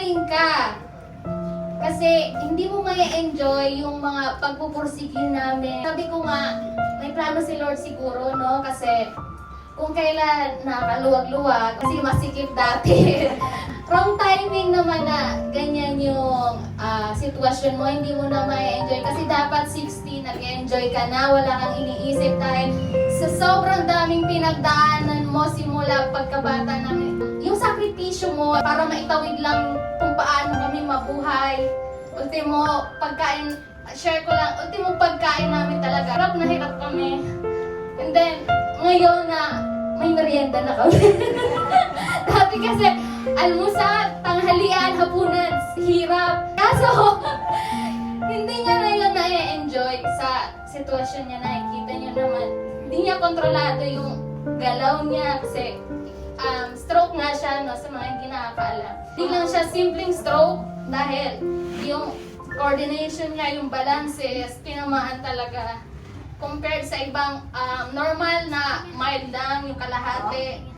magsinungaling ka. Kasi hindi mo may enjoy yung mga pagpupursigin namin. Sabi ko nga, may plano si Lord siguro, no? Kasi kung kailan nakaluwag-luwag, kasi masikip dati. Wrong timing naman na ganyan yung ah, sitwasyon mo, hindi mo na may enjoy. Kasi dapat 60, nag-enjoy ka na, wala kang iniisip dahil sa sobrang daming pinagdaanan mo simula pagkabata namin. Sakripisyo mo para maitawid lang kung paano kami mabuhay. Ultimo, pagkain, share ko lang, ultimo pagkain namin talaga. Hirap na hirap kami. And then, ngayon na may merienda na kami. Dati kasi, almusal, tanghalian, hapunan, hirap. Kaso, hindi niya na yun na-enjoy sa sitwasyon niya. Nakikita niyo naman, hindi niya kontrolado yung galaw niya kasi um, stroke nga siya no, sa mga hindi nakakaalam. Hindi lang siya simpleng stroke dahil yung coordination niya, yung balances, tinamaan talaga compared sa ibang um, normal na mild lang, yung kalahati.